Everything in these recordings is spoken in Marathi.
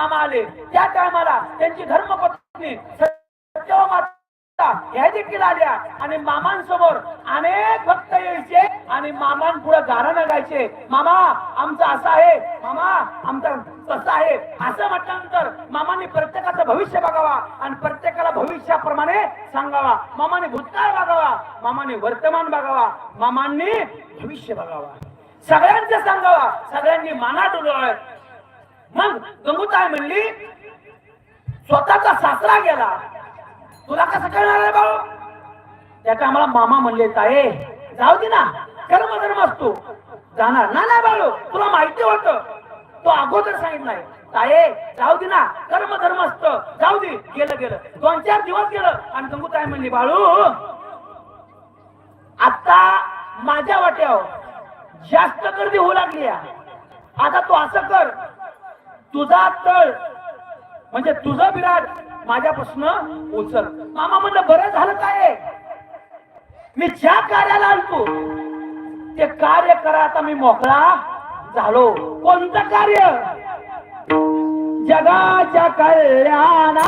मामा आले. त्या टायमाला त्यांची धर्मपत्नी सत्यवा माता ह्या देखील आल्या. आणि मामांसमोर अनेक भक्त यायचे आणि मामांपुढे गाणं गायचे मामा आमचं असं आहे. मामा आमचं तसं आहे. असं म्हटल्यानंतर मामाने प्रत्येकाचं भविष्य बघावा आणि प्रत्येकाला भविष्याप्रमाणे सांगावा. मामाने भूतकाळ बघावा. मामाने वर्तमान बघावा. मामांनी भविष्य बघावा. सगळ्यांचं सांगावा. सगळ्यांनी माना डोलवाय मग गंगूताई म्हणली स्वतःचा सासरा गेला. तुला कसं कळणार आहे बाळू त्याच्या आम्हाला मामा म्हणले ताये जाऊ दे ना कर्म धर्म असतो. जाणार ना नाही बाळू तुला माहिती होत. तो अगोदर सांगितलाय ताये जाऊ दे ना कर्म धर्म असतं. जाऊ दे. गेलं गेलं. दोन चार दिवस गेलं आणि गंगूताई म्हणली बाळू आता माझ्या वाट्यावर जास्त गर्दी होऊ लागली आहे. आता तू असं कर तुझा तळ म्हणजे तुझं विराट माझ्यापासून उचल. मामा म्हणलं बरं झालं काय? मी ज्या कार्याला आणतो ते कार्य करा. आता मी मोकळा झालो. कोणतं कार्य? जगाच्या कल्याणा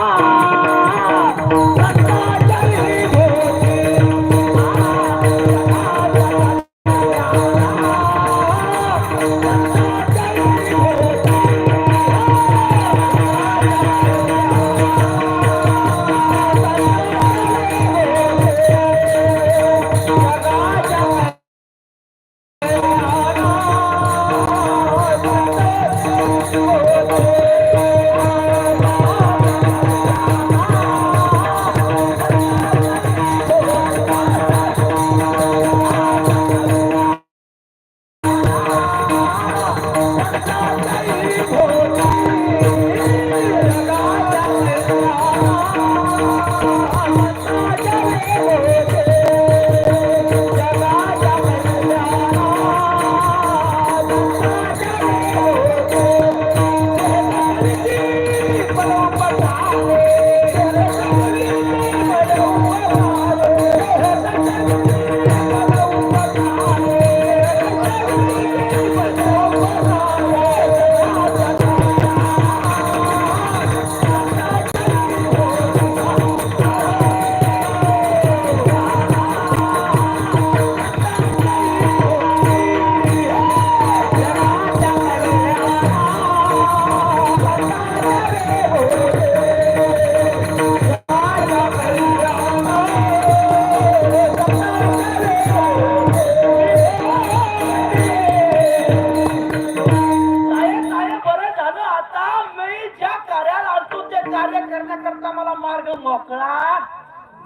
करण्याकरता मला मार्ग मोकळा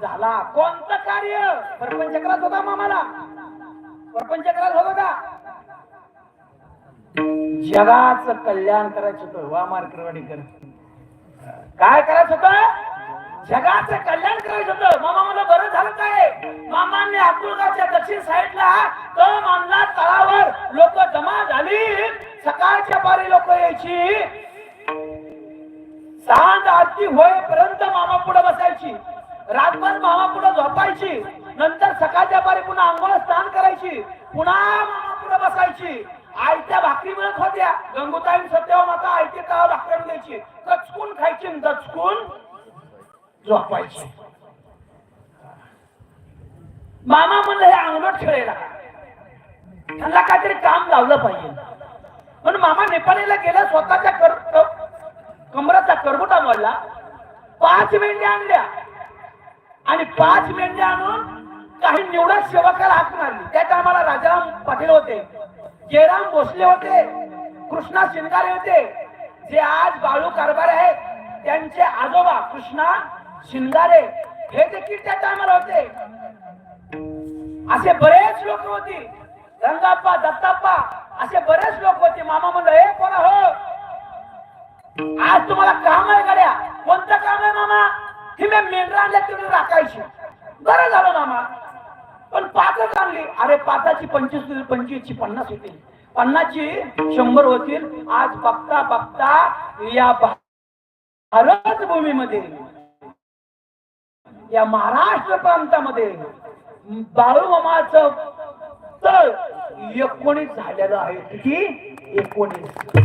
झाला. कोणतं कार्य? सरपंच चक्रात होता मामाला. सरपंच चक्रात होता का जगाचं कल्याण करायचं होतं. वा मार्करवाडीकर काय करायचं होतं? जगाच कल्याण करायचं होतं. मामा मला बरं झालं काय? मामाने अब्दुलगावच्या दक्षिण साईडला तळ मानला तळावर. लोक जमा झाली. सकाळच्या पारी लोक यायची. सांज आरती होईपर्यंत मामा पुढे बसायची. रातभर मामा पुढे झोपायची. नंतर सकाळच्या पारी पुन्हा आंघोळ स्नान करायची. पुन्हा मामा पुढे बसायची. आयत्या भाकरी मिळत होत्या. गंगूताई सत्याव माता आयते तवा भाकरी द्यायची? दचकून खायची दचकून झोपायची. मामा म्हणलं हे अंगलोट खेळायला त्यांना काहीतरी काम लावलं पाहिजे. म्हणून मामा नेपाळीला गेला स्वतःच्या कर कमराचा करबुटा मोडला. पाच मेंढ्या आणल्या. आणि पाच मेंढ्या आणून काही निवडक सेवकाला हाक मारली. त्या टायमाला राजाराम पाटील होते जयराम भोसले होते कृष्णा शिंगारे होते. जे आज बाळू कारभार आहेत त्यांचे आजोबा कृष्णा शिंगारे हे देखील त्या टायमाला होते. असे बरेच लोक होती. रंगाप्पा दत्ताप्पा असे बरेच लोक होते. मामा म्हणलं हे कोणा हो आज तुम्हाला काम आहे गड्या कोणतं काम आहे मामा? ही मी मेंढरा आणल्या तिकडे राखायची. बरं झालं मामा. पण पाचच आणली अरे पाचाची पंचवीस होतील पंचवीसची पन्नास होतील. पन्नासची शंभर होतील. आज बघता बघता या भारत भूमीमध्ये या महाराष्ट्र प्रांतामध्ये बाळू मामाचं तळ एकोणीस झालेलं आहे. किती? एकोणीस.